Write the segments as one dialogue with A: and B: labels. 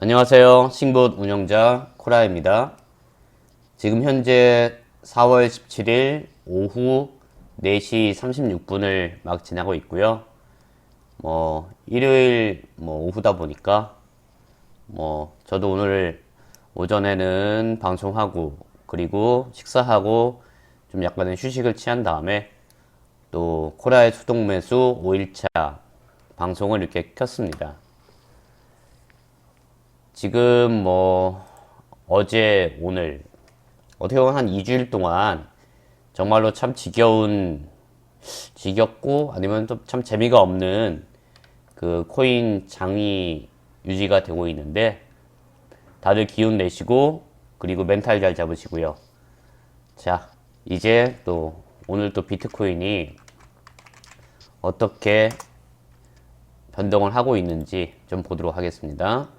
A: 안녕하세요. 싱봇 운영자 코라입니다. 지금 현재 4월 17일 오후 4시 36분을 막 지나고 있고요. 뭐 일요일 뭐 오후다 보니까 뭐 저도 오늘 오전에는 방송하고 그리고 식사하고 좀 약간의 휴식을 취한 다음에 또 코라의 수동 매수 5일차 방송을 이렇게 켰습니다. 지금 뭐 어제 오늘 어떻게 보면 한 2주일 동안 정말로 참 지겨운 지겹고 아니면 또 참 재미가 없는 그 코인 장이 유지가 되고 있는데 다들 기운 내시고 그리고 멘탈 잘 잡으시고요. 자, 이제 또 오늘 또 비트코인이 어떻게 변동을 하고 있는지 좀 보도록 하겠습니다.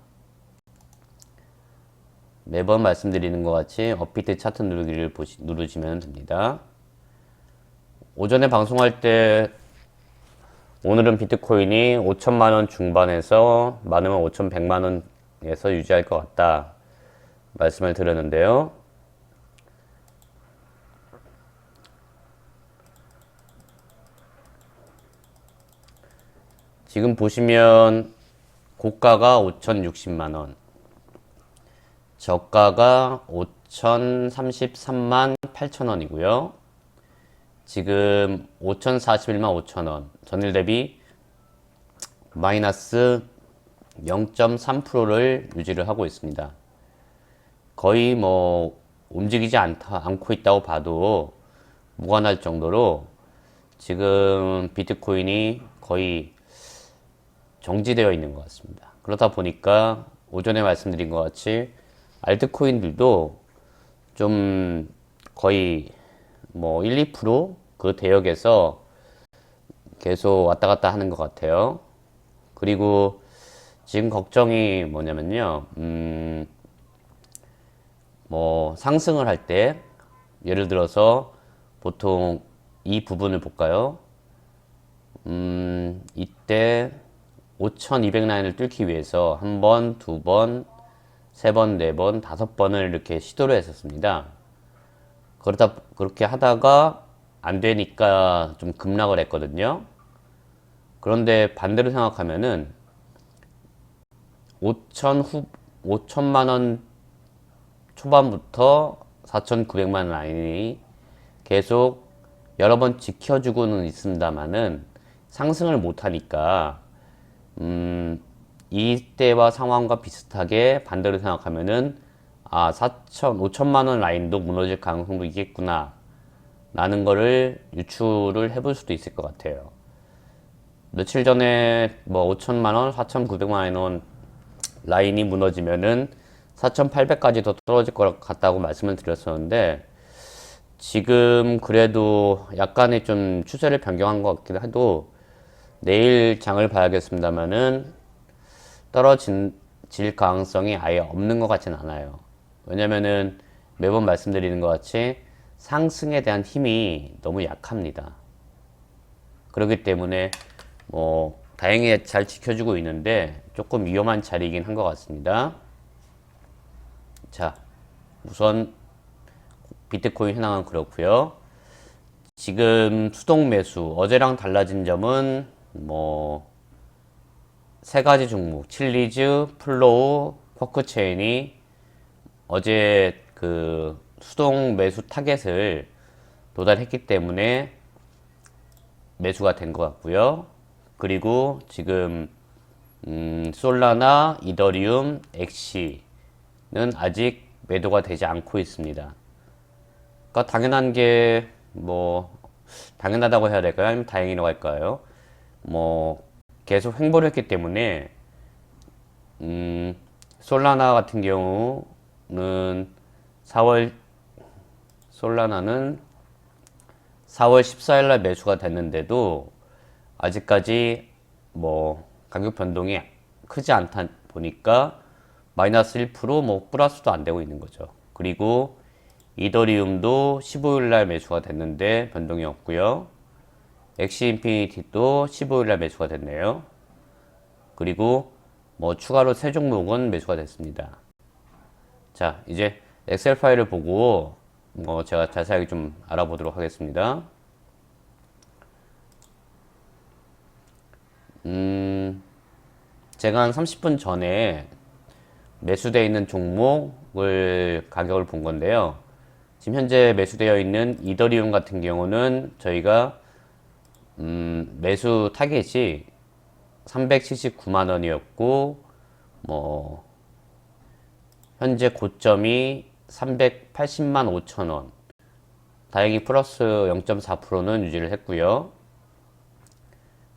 A: 매번 말씀드리는 것 같이 업비트 차트 누르기를 보시, 누르시면 됩니다. 오전에 방송할 때 오늘은 비트코인이 5천만 원 중반에서 많으면 5,100만 원에서 유지할 것 같다 말씀을 드렸는데요. 지금 보시면 고가가 5,060만 원, 저가가 5,033만 8천 원이고요. 지금 5,041만 5천 원, 전일 대비 마이너스 0.3%를 유지를 하고 있습니다. 거의 뭐 움직이지 않다, 않고 있다고 봐도 무관할 정도로 지금 비트코인이 거의 정지되어 있는 것 같습니다. 그러다 보니까 오전에 말씀드린 것 같이 알트코인들도 좀 거의 뭐 1, 2%그 대역에서 계속 왔다 갔다 하는 것 같아요. 그리고 지금 걱정이 뭐냐면요, 음, 뭐 상승을 할 때 예를 들어서 보통 이 부분을 볼까요? 음, 이때 5200 라인을 뚫기 위해서 한 번, 두 번, 세 번, 네 번, 다섯 번을 이렇게 시도를 했었습니다. 그러다, 그렇게 하다가 안 되니까 좀 급락을 했거든요. 그런데 반대로 생각하면은 5천 후, 5천만 원 초반부터 4,900만 원 라인이 계속 여러 번 지켜주고는 있습니다만은 상승을 못하니까 음, 이때와 상황과 비슷하게 반대로 생각하면은 아 4천 5천만 원 라인도 무너질 가능성도 있겠구나 라는 거를 유추를 해볼 수도 있을 것 같아요. 며칠 전에 뭐 5천만 원, 4,900만 원 라인이 무너지면은 4,800까지 더 떨어질 것 같다고 말씀을 드렸었는데 지금 그래도 약간의 좀 추세를 변경한 것 같기도 해도 내일 장을 봐야겠습니다만은 떨어질 가능성이 아예 없는 것 같진 않아요. 왜냐면은 매번 말씀드리는 것 같이 상승에 대한 힘이 너무 약합니다. 그렇기 때문에 뭐 다행히 잘 지켜주고 있는데 조금 위험한 자리이긴 한 것 같습니다. 자, 우선 비트코인 현황은 그렇고요. 지금 수동 매수 어제랑 달라진 점은 뭐 세 가지 종목 칠리즈, 플로우, 쿼크체인이 어제 그 수동 매수 타겟을 도달했기 때문에 매수가 된 것 같고요. 그리고 지금 음, 솔라나, 이더리움, 엑시는 아직 매도가 되지 않고 있습니다. 그러니까 당연한 게 뭐 당연하다고 해야 될까요? 아니면 다행이라고 할까요? 뭐 계속 횡보를 했기 때문에 음, 솔라나 같은 경우는 4월 솔라나는 4월 14일 날 매수가 됐는데도 아직까지 뭐 가격 변동이 크지 않다 보니까 마이너스 1%뭐 플러스도 안 되고 있는 거죠. 그리고 이더리움도 15일 날 매수가 됐는데 변동이 없고요. 엑시 인피니티도 15일 날 매수가 됐네요. 그리고 뭐 추가로 세 종목은 매수가 됐습니다. 자, 이제 엑셀 파일을 보고 뭐 제가 자세하게 좀 알아보도록 하겠습니다. 음, 제가 한 30분 전에 매수되어 있는 종목을 가격을 본 건데요. 지금 현재 매수되어 있는 이더리움 같은 경우는 저희가 음, 매수 타겟이 379만 원이었고 뭐 현재 고점이 380만 5천 원. 다행히 플러스 0.4%는 유지를 했고요.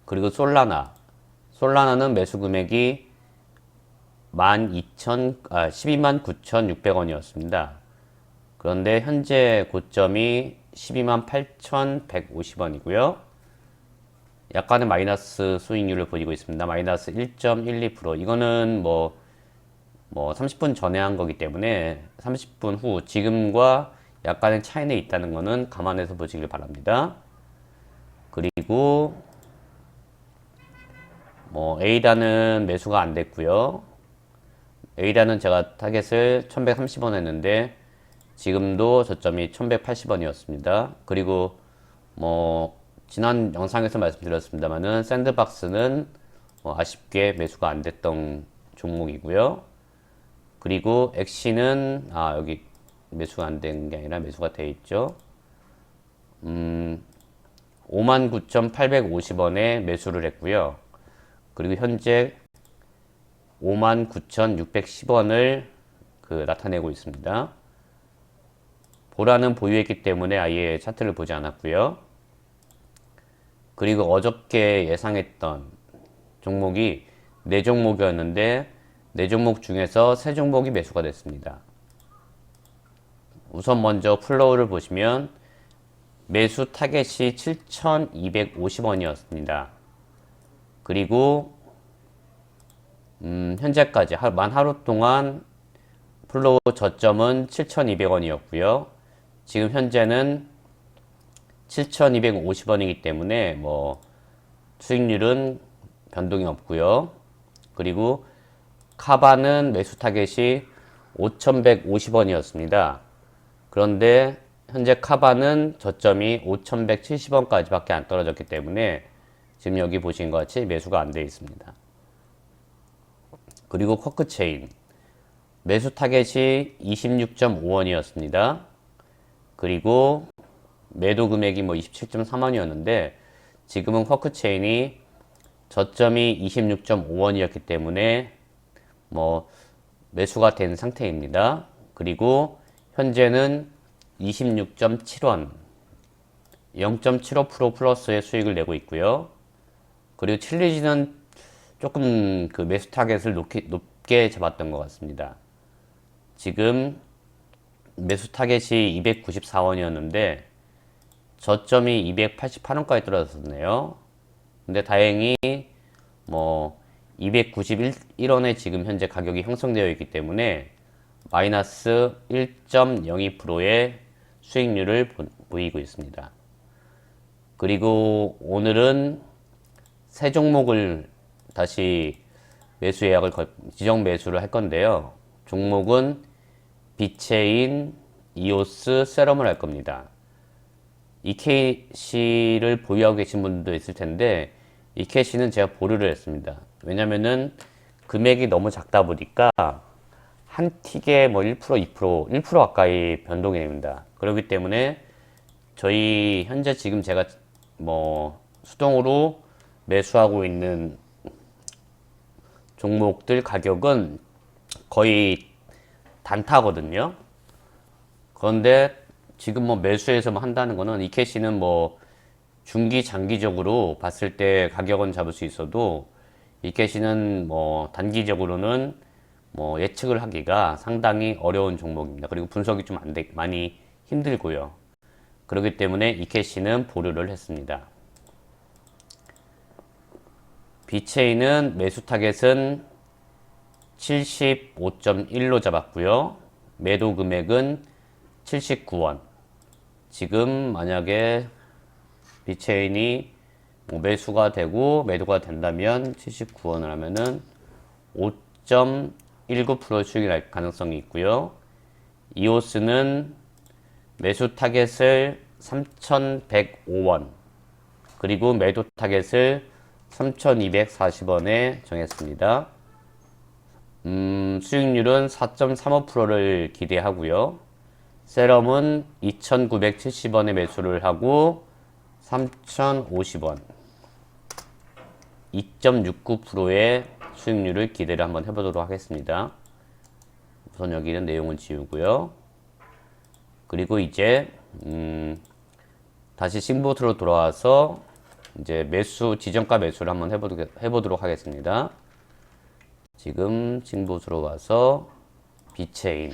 A: 그리고 솔라나. 솔라나는 매수 금액이 12,000, 아, 12만 9,600원이었습니다. 그런데 현재 고점이 12만 8,150원이고요. 약간의 마이너스 수익률을 보이고 있습니다. 마이너스 1.12%. 이거는 뭐, 뭐 30분 전에 한 거기 때문에 30분 후 지금과 약간의 차이는 있다는 거는 감안해서 보시길 바랍니다. 그리고 뭐 A단은 매수가 안 됐고요. A단은 제가 타겟을 1130원 했는데 지금도 저점이 1180원이었습니다. 그리고 뭐 지난 영상에서 말씀드렸습니다만은 샌드박스는 뭐 아쉽게 매수가 안 됐던 종목이고요. 그리고 엑시는 아 여기 매수가 안 된 게 아니라 매수가 돼 있죠. 음 59,850원에 매수를 했고요. 그리고 현재 59,610원을 그 나타내고 있습니다. 보라는 보유했기 때문에 아예 차트를 보지 않았고요. 그리고 어저께 예상했던 종목이 네 종목이었는데 네 종목 중에서 세 종목이 매수가 됐습니다. 우선 먼저 플로우를 보시면 매수 타겟이 7,250원이었습니다. 그리고 음, 현재까지 하, 만 하루 동안 플로우 저점은 7,200원이었고요. 지금 현재는 7,250원이기 때문에 뭐 수익률은 변동이 없고요. 그리고 카바는 매수 타겟이 5,150원이었습니다. 그런데 현재 카바는 저점이 5,170원까지밖에 안 떨어졌기 때문에 지금 여기 보신 것 같이 매수가 안 되어 있습니다. 그리고 쿼크체인 매수 타겟이 26.5원이었습니다. 그리고 매도 금액이 뭐 27.3원이었는데 지금은 쿼크체인이 저점이 26.5원이었기 때문에 뭐 매수가 된 상태입니다. 그리고 현재는 26.7원 0.75% 플러스의 수익을 내고 있고요. 그리고 칠리지는 조금 그 매수 타겟을 높게, 높게 잡았던 것 같습니다. 지금 매수 타겟이 294원이었는데 저점이 288원까지 떨어졌네요. 근데 다행히 뭐 291원에 지금 현재 가격이 형성되어 있기 때문에 마이너스 1.02%의 수익률을 보이고 있습니다. 그리고 오늘은 세 종목을 다시 매수 예약을 지정 매수를 할 건데요. 종목은 비체인, 이오스, 세럼을 할 겁니다. EKC를 보유하고 계신 분들도 있을 텐데 EKC는 제가 보류를 했습니다. 왜냐면은 금액이 너무 작다 보니까 한 틱에 뭐 1%, 2%, 1% 가까이 변동이 됩니다. 그렇기 때문에 저희 현재 지금 제가 뭐 수동으로 매수하고 있는 종목들 가격은 거의 단타거든요. 그런데 지금 뭐 매수해서 뭐 한다는 거는 이 캐시는 뭐 중기 장기적으로 봤을 때 가격은 잡을 수 있어도 이 캐시는 뭐 단기적으로는 뭐 예측을 하기가 상당히 어려운 종목입니다. 그리고 분석이 좀 안 돼, 많이 힘들고요. 그렇기 때문에 이 캐시는 보류를 했습니다. 비체인은 매수 타겟은 75.1로 잡았고요. 매도 금액은 79원. 지금 만약에 비체인이 뭐 매수가 되고 매도가 된다면 79원을 하면은 5.19% 수익이 날 가능성이 있고요. 이오스는 매수 타겟을 3,105원 그리고 매도 타겟을 3,240원에 정했습니다. 음, 수익률은 4.35%를 기대하고요. 세럼은 2,970원에 매수를 하고 3,050원 2.69%의 수익률을 기대를 한번 해보도록 하겠습니다. 우선 여기는 내용을 지우고요. 그리고 이제 음, 다시 싱보트로 돌아와서 이제 매수 지정가 매수를 한번 해보도록, 해보도록 하겠습니다. 지금 싱보트로 와서 비체인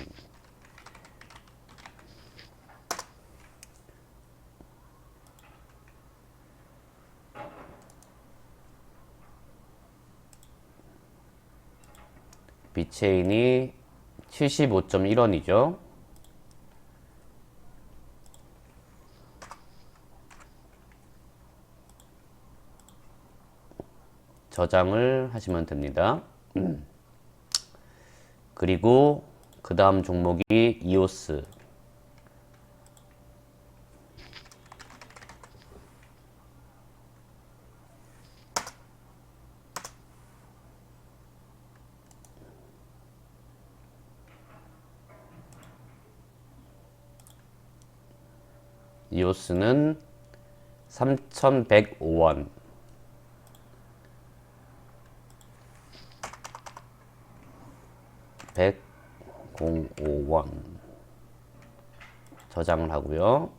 A: 비체인이 75.1원이죠. 저장을 하시면 됩니다. 그리고 그 다음 종목이 이오스 이오스는 3,105원. (105원) 저장을 하고요.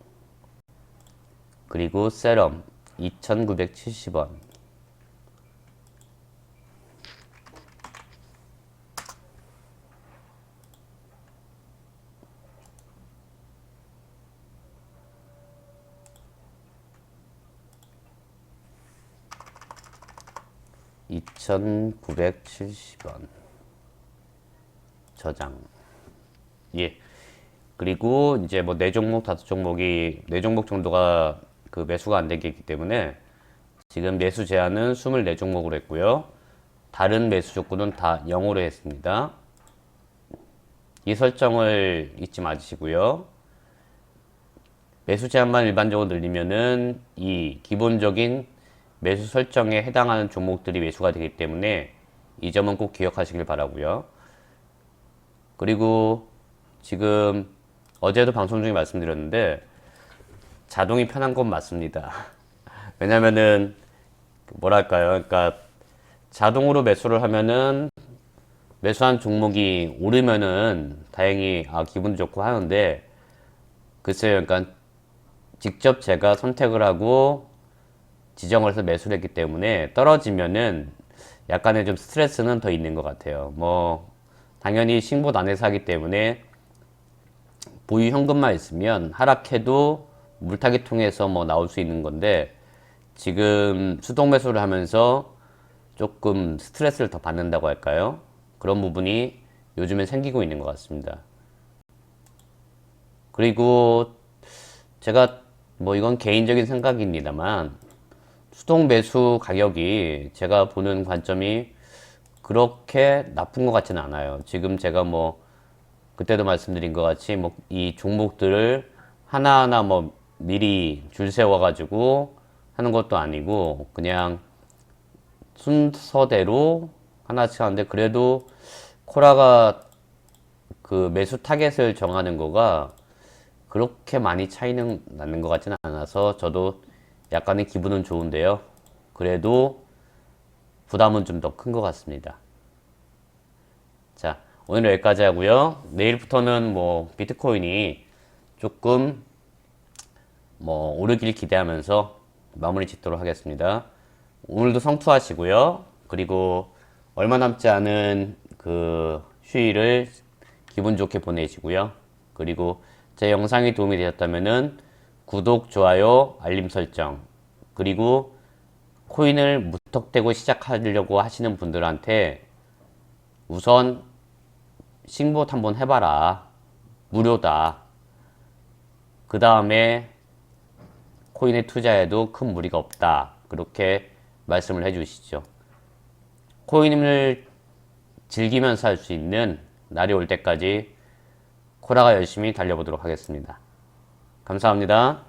A: 그리고 세럼 2,970원. 2,970원. 저장. 예. 그리고 이제 뭐 네 종목, 다섯 종목이 네 종목 정도가 그 매수가 안 되기 때문에 지금 매수 제한은 24종목으로 했고요. 다른 매수 조건은 다 0으로 했습니다. 이 설정을 잊지 마시고요. 매수 제한만 일반적으로 늘리면은 이 기본적인 매수 설정에 해당하는 종목들이 매수가 되기 때문에 이 점은 꼭 기억하시길 바라고요. 그리고 지금 어제도 방송 중에 말씀드렸는데 자동이 편한 건 맞습니다. 왜냐면은 뭐랄까요? 그러니까 자동으로 매수를 하면은 매수한 종목이 오르면은 다행히 아 기분 좋고 하는데 글쎄요. 그러니까 직접 제가 선택을 하고 지정을 해서 매수를 했기 때문에 떨어지면은 약간의 좀 스트레스는 더 있는 것 같아요. 뭐 당연히 신고 안에서 하기 때문에 보유 현금만 있으면 하락해도 물타기 통해서 뭐 나올 수 있는 건데 지금 수동 매수를 하면서 조금 스트레스를 더 받는다고 할까요? 그런 부분이 요즘에 생기고 있는 것 같습니다. 그리고 제가 뭐 이건 개인적인 생각입니다만 수동 매수 가격이 제가 보는 관점이 그렇게 나쁜 것 같지는 않아요. 지금 제가 뭐 그때도 말씀드린 것 같이 뭐 이 종목들을 하나하나 뭐 미리 줄 세워 가지고 하는 것도 아니고 그냥 순서대로 하나씩 하는데 그래도 코라가 그 매수 타겟을 정하는 거가 그렇게 많이 차이는 나는 것 같지는 않아서 저도 약간의 기분은 좋은데요. 그래도 부담은 좀 더 큰 것 같습니다. 자, 오늘 여기까지 하고요. 내일부터는 뭐 비트코인이 조금 뭐 오르길 기대하면서 마무리 짓도록 하겠습니다. 오늘도 성투하시고요. 그리고 얼마 남지 않은 그 휴일을 기분 좋게 보내시고요. 그리고 제 영상이 도움이 되셨다면은 구독, 좋아요, 알림 설정, 그리고 코인을 무턱대고 시작하려고 하시는 분들한테 우선 싱봇 한번 해봐라. 무료다. 그 다음에 코인에 투자해도 큰 무리가 없다. 그렇게 말씀을 해주시죠. 코인을 즐기면서 할 수 있는 날이 올 때까지 코라가 열심히 달려보도록 하겠습니다. 감사합니다.